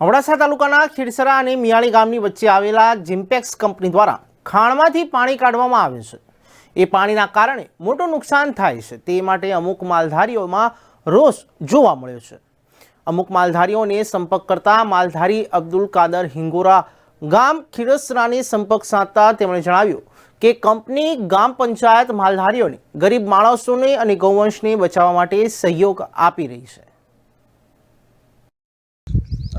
અબડાસા તાલુકાના ખીરસરા અને મિયાળી ગામની વચ્ચે આવેલા જિમ્પેક્સ કંપની દ્વારા ખાણમાંથી પાણી કાઢવામાં આવે છે. એ પાણીના કારણે મોટું નુકસાન થાય છે. તે માટે અમુક માલધારીઓમાં રોષ જોવા મળ્યો છે. અમુક માલધારીઓને સંપર્ક કરતા માલધારી અબ્દુલ કાદર હિંગોરા ગામ ખીરસરાને સંપર્ક સાધતા તેમણે જણાવ્યું કે કંપની ગામ પંચાયત માલધારીઓને ગરીબ માણસોને અને ગૌવંશને બચાવવા માટે સહયોગ આપી રહી છે.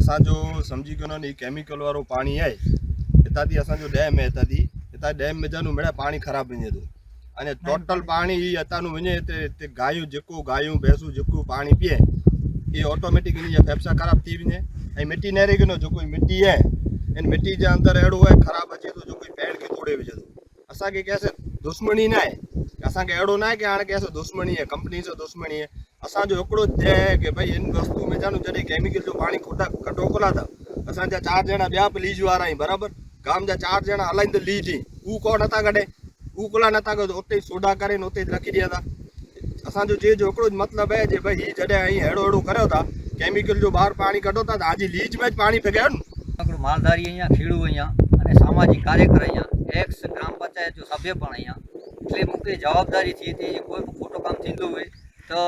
असांजो सम्झी कयो न केमिकल वारो पाणी आहे हितां थी असांजो डैम आहे हितां थी हितां डैम में जानू मिड़े पाणी ख़राबु वञे थो अने टोटल पाणी ही हितां नु वञे हिते हिते गायूं जेको गायूं भैंसूं जेको पाणी पीए इहे ऑटोमेटिक इन जा फेफसा ख़राबु थी वञे ऐं मिटी न रही न जेको मिटी आहे इन मिटी जे अंदरि अहिड़ो आहे ख़राबु अचे थो जो कोई पैण खे तोड़े विझे थो असांखे कंहिंसां दुश्मनी न आहे असांखे अहिड़ो न आहे की हाणे कंहिंसां दुश्मनी आहे कंपनी सां दुश्मनी आहे असांजो हिकिड़ो ध्येय आहे की भई इन वस्तु में जानू जॾहिं केमिकल जो पाणी खोटा कटो खोला था असांजा चारि ॼणा ॿिया बि लीज वारा आहियूं बराबरि गाम जा चारि ॼणा हलाईंदा लीज ई हू को नथा कढे हू कोला नथा कढो उते ई सोडा करे न उते ई रखी ॾिया था असांजो चए जो हिकिड़ो मतिलबु आहे जे भई हीअ जॾहिं અહીં अहिड़ो अहिड़ो करियो था केमिकल जो ॿाहिरि पाणी कढो था त આજે લીજ में જ પાણી ફેંક્યા ને આપણું માલધારી અહીંયા ખેડૂત અહીંયા અને સામાજિક કાર્યકર અહીંયા એક્સ ગ્રામ પંચાયત જો સભ્ય પણ અહીંયા એટલે મૂકે જવાબદારી थी હતી કોઈ તો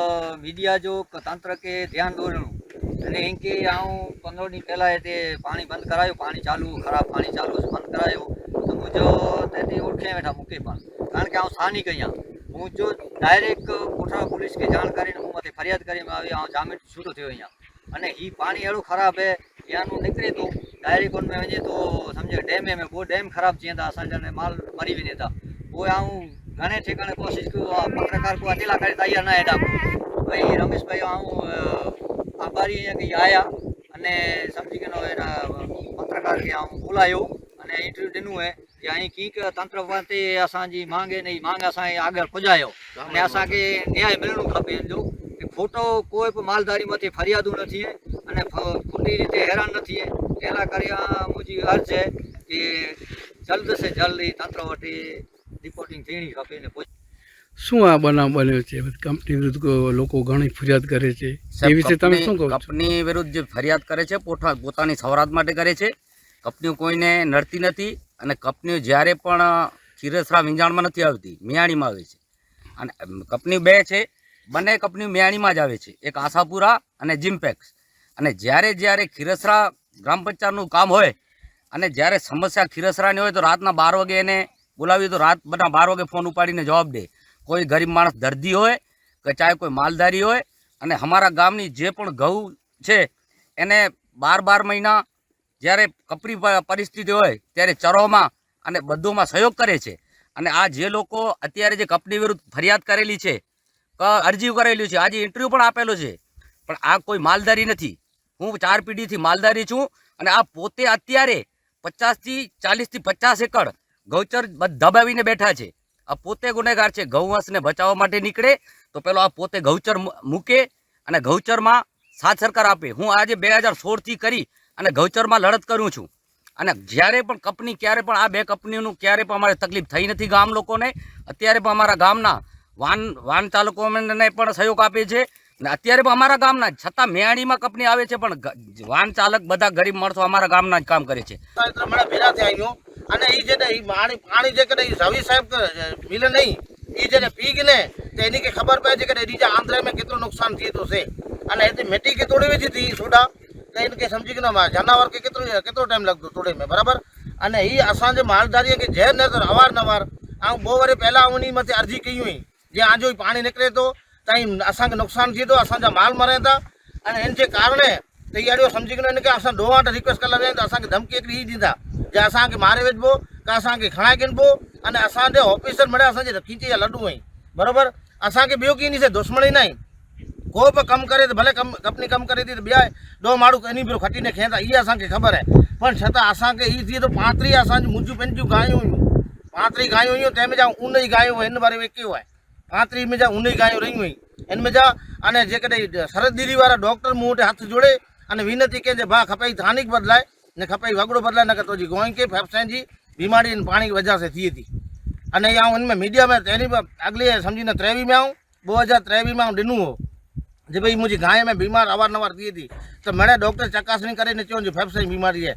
મીડિયા જો તંત્રકે ધ્યાન દોરણું એટલે એમ કે હું પંદર દી પહેલાં તે પાણી બંધ કરાયું, પાણી ચાલુ, ખરાબ પાણી ચાલુ બંધ કરાયું. તો હું જો તેથી ઓળખે બેઠા મૂકી પણ. કારણ કે હું સાની કહ્યા હું જો ડાયરેક્ટ કોઠા પોલીસ કે જાણ કરીને હું માથે ફરિયાદ કરીને આવી હું જામીન છૂટો થયો અહીંયા. અને એ પાણી એડું ખરાબ હે, ત્યાંનું નીકળે તો ડાયરેક્ટ મેં વજે તો સમજે, ડેમે મેં બહુ ડેમ ખરાબ છે હતા અસાંજાને માલ મરી બી નહીં હતા. બહુ હું ઘણે ઠેકાણે કોશિશ કર્યું પત્રકાર કો અકેલા કરી તૈયાર ના હેડા ભાઈ રમેશભાઈ હું આભારી કે આયા અને સમજી ગયો એના પત્રકાર કે હું બોલાયો અને ઇન્ટરવ્યુ ડીનું હે કે અહીં કીક તંત્ર વાતે અસાંજી માંગે ને માંગ અસાં આગળ પજાયો અને અસાંखे ન્યાય મળણું ખપે જો ખોટો કોઈ પણ માલધારીમાંથી ફરિયાદું નથી અને ખોટી રીતે હેરાન નથી એના કર્યા મુજી અર્જ છે કે જલ્દ સે જલ્દ તંત્ર વટી રિપોર્ટિંગ થણી ખપે ને શું આ બનાવ બન્યો છે? કંપની વિરુદ્ધ લોકો ઘણી ફરિયાદ કરે છે. એ વિશે તમે શું કહો કંપની વિરુદ્ધ જે ફરિયાદ કરે છે પોતા પોતાની સવરાત માટે કરે છે. કંપનીઓ કોઈને નડતી નથી અને કંપનીઓ જ્યારે પણ ખીરસરા વિંજાણમાં નથી આવતી મિયાણીમાં આવે છે. અને કંપની બે છે. બંને કંપનીઓ મિયાણીમાં જ આવે છે. એક આશાપુરા અને જીમ્પેક્સ. અને જ્યારે જ્યારે ખીરસરા ગ્રામ પંચાયતનું કામ હોય અને જ્યારે સમસ્યા ખીરસરાની હોય તો રાતના બાર વાગે એને બોલાવીએ તો રાત બધા બાર વાગે ફોન ઉપાડીને જવાબ દે. કોઈ ગરીબ માણસ દર્દી હોય કે ચાહે કોઈ માલધારી હોય અને અમારા ગામની જે પણ ઘઉં છે, એને બાર બાર મહિના જ્યારે કપરી પરિસ્થિતિ હોય ત્યારે ચરોમાં અને બધુંમાં સહયોગ કરે છે. અને આ જે લોકો અત્યારે જે કંપની વિરુદ્ધ ફરિયાદ કરેલી છે અરજી કરેલી છે, આજે ઇન્ટરવ્યૂ પણ આપેલો છે. પણ આ કોઈ માલધારી નથી. હું ચાર પેઢીથી માલધારી છું અને આ પોતે અત્યારે પચાસથી ચાલીસથી પચાસ એકડ ગૌચર દબાવીને બેઠા છે. આ પોતે ગુનેગાર છે. ગૌવંશને બચાવવા માટે નીકળે તો પેલો આ પોતે ગૌચર મૂકે અને ગૌચરમાં સાથ સરકાર આપે. હું આજે બે હજાર સોળથી કરી અને ગૌચરમાં લડત કરું છું. અને જ્યારે પણ કંપની, ક્યારે પણ આ બે કંપનીનું, ક્યારે પણ અમારે તકલીફ થઈ નથી ગામ લોકોને, અત્યારે પણ અમારા ગામના વાન વાન ચાલકોને પણ સહયોગ આપે છે. અને અત્યારે પણ અમારા ગામના, છતાં મેયાણીમાં કંપની આવે છે, પણ વાન ચાલક બધા ગરીબ માણસો અમારા ગામના જ કામ કરે છે. અને એ છે ને એ પાણી પાણી જે કરે એ રવિ સાહેબ મિલે નહીં એ છે ને પી ને તો એની કે ખબર પડે છે કે એની જે આંતરાયમાં કેટલું નુકસાન થયું છે. અને એ મેટી કે તોડી વેચી હતી સોડા તો એને કે સમજી કે ના જનાવર કે કેટલું, કેટલો ટાઈમ લાગતો તોડે મેં, બરાબર? અને એ અસાંજે માલધારીએ કે ઝેર ન અવારનવાર, આ બહુ વરે પહેલાં આવની મતે અરજી કહી હોય, જે આજો પાણી નીકળે તો ત્યાં અસાંગે નુકસાન થયું હતું અસાંજા માલ મરે હતા. અને એને જે કારણે अने हिन जे कारणे त इहा ॾियो सम्झी करे हिनखे असां ॾोह वटि रिक्वेस्ट करे लॻा त असांखे धमकी हिकिड़ी ई ॾींदा जे असांखे मारे विझिबो का असांखे खणाए किनबो अने असांजे ऑफिसर मिड़े असांजे खीचे जा लॾू आहिनि बराबरि असांखे ॿियो कंहिं इन से दुश्मनी न आहे को बि कमु करे त भले कमु कंपनी कमु करे थी त ॿिया ॾह माण्हू इन पियो खटीने खणनि था इहा असांखे ख़बर आहे पण छा असांखे ई थिए थो पांतरी असांजी मुंहिंजूं पंहिंजूं गायूं हुयूं पांतरी गायूं हुयूं तंहिंमें जा ऊन जी गायूं हिन बारे में कयो आहे पांतरी में जा ऊन जी गायूं रहियूं हुई हिन में जा अने जेकॾहिं शरद दीदी वारा डॉक्टर मूं वटि हथु जोड़े अने विनती कजे भाउ खपई थानिक बदिलाए न खपई वॻड़ो बदिलाए न तुंहिंजी गोई खे फेफड़नि जी बीमारी इन पाणी की वजह से थिए थी अने आऊं हिन में मीडिया में पहिरीं बि अॻिले सम्झी न टेवीह में आऊं ॿ हज़ार टेवीह में आऊं ॾिनो हो જે ભાઈ मुंहिंजी गांइ में बीमार अवारनवार थिए थी त मैंने डॉक्टर चकासणी करे ने चवनि जी फेफड़े जी बीमारी आहे